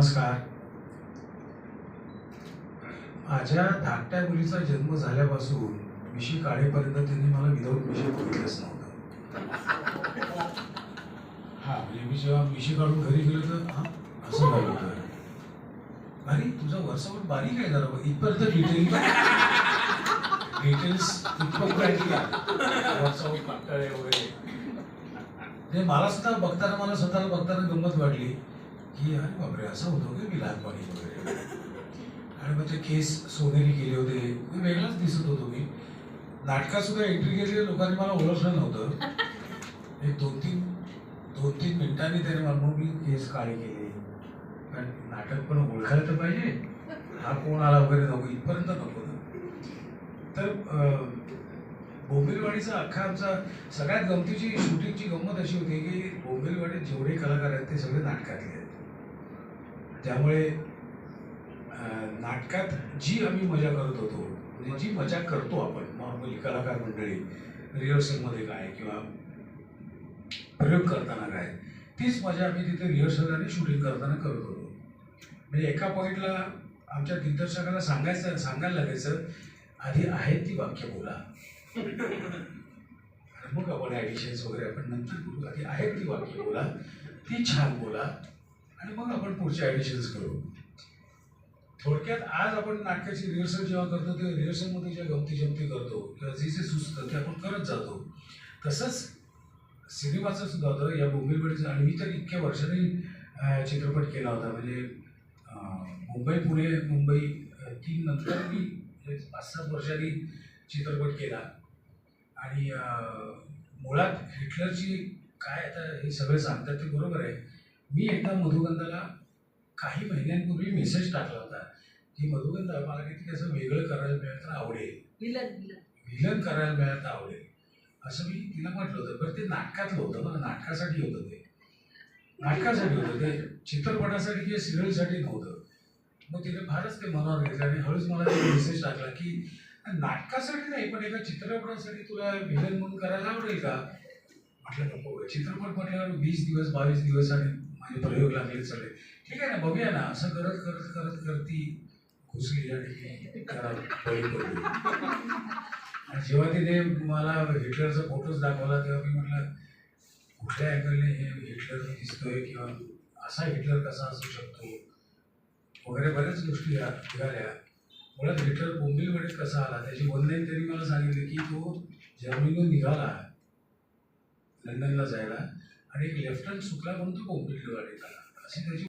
नमस्कार. माझ्या धाकट्या मुलीचा जन्म झाल्यापासून मिशी काढेपर्यंत त्यांनी मला विदाऊट मिशी बघितलंच नव्हतं. हा म्हणजे मी जेव्हा मिशी काढून घरी गेलो तर हा असं झालं होतं. अरे तुझा वर्षावर बारीक आहे जरा बघ. इथपर्यंत डिटेल डिटेल्स वर्षावर पातळ वगैरे. म्हणजे मला सुद्धा बघताना मला स्वतःला बघताना गंमत वाटली की अरे बापरे असं होतं की मी लहानपणी वगैरे. आणि मग ते केस सोनेरी केले होते. मी वेगळाच दिसत होतो मी. नाटकात सुद्धा एंट्री केलेल्या लोकांनी मला ओळखलं नव्हतं. एक दोन तीन दोन तीन मिनिटांनी त्याने मला मग मी केस काळे केले. कारण नाटक पण ओळखायला तर पाहिजे. हा कोण आला वगैरे नको इथपर्यंत नको तर बोंबिलवाडीचा अख्खा आमचा सगळ्यात गमतीची शूटिंगची गंमत अशी होती की बोंबिलवाडीत जेवढे कलाकार आहेत ते सगळे नाटकातले आहेत. त्यामुळे नाटकात जी आम्ही मजा करत होतो म्हणजे जी मजा करतो आपण नॉर्मली कलाकार मंडळी रिहर्सलमध्ये काय किंवा प्रयोग करताना काय तीच मजा आम्ही तिथे रिहर्सल आणि शूटिंग करताना करत होतो. म्हणजे एका पॉईंटला आमच्या दिग्दर्शकाला सांगायचं सांगायला लागायचं आधी आहेत ती वाक्य बोला मग आपण ॲडिशन्स वगैरे आपण नंतर बोलू आधी आहेत ती वाक्य बोला. ती छान बोला. आणि मग आपण पुढचे ॲडिशन्स करू. थोडक्यात आज आपण नाटकाची रिहर्सल जेव्हा करतो ते रिहर्सलमध्ये ज्या गमती जमती करतो किंवा जे जे सुचतं ते आपण करत जातो. तसंच सिनेमाचं सुद्धा होतं. या बोंबिलवाडीचं आणि मी तर इतक्या वर्षांनी चित्रपट केला होता. म्हणजे मुंबई पुणे मुंबई तीन नंतर मी म्हणजे पाच सात वर्षांनी चित्रपट केला. आणि मुळात हिटलरची काय आता हे सगळे सांगतात ते बरोबर आहे. मी एकदा मधुगंधाला काही महिन्यांपूर्वी मेसेज टाकला होता की मधुगंधा मला किती असं वेगळं करायला मिळालं तर आवडेल. विलन करायला मिळालं तर आवडेल. असं मी तिला म्हटलं होतं. बरं ते नाटकातलं होतं ना नाटकासाठी होतं ते. नाटकासाठी होतं ते. चित्रपटासाठी किंवा सिरियलसाठी नव्हतं. मग तिने फारच ते मनावर घेतलं आणि हळूच मला ते मेसेज टाकला की नाटकासाठी नाही पण एका चित्रपटासाठी तुला विलन म्हणून करायला आवडेल का? म्हटलं नको चित्रपट म्हटल्यावर वीस दिवस बावीस दिवस आणि माझे प्रयोग लागले सगळे. ठीक आहे ना बघूया ना असं करत करत करत करती घुसली आणि आणि जेव्हा तिने मला हिटलरचा फोटोच दाखवला तेव्हा मी म्हटलं कुठल्या अँगलने हे हिटलर दिसतोय किंवा असा हिटलर कसा असू शकतो? वगैरे बऱ्याच गोष्टी निघाल्या. मुळात हिटलर बोंबिलवाडीत कसा आला? त्याची ऑनलाईन त्यांनी मला सांगितलं की तो जर्मनीवर निघाला लंडनला जायला आणि एक लेफ्टनंट सुकला म्हणून तो बोंबिलवाडीत आला. अशी त्याची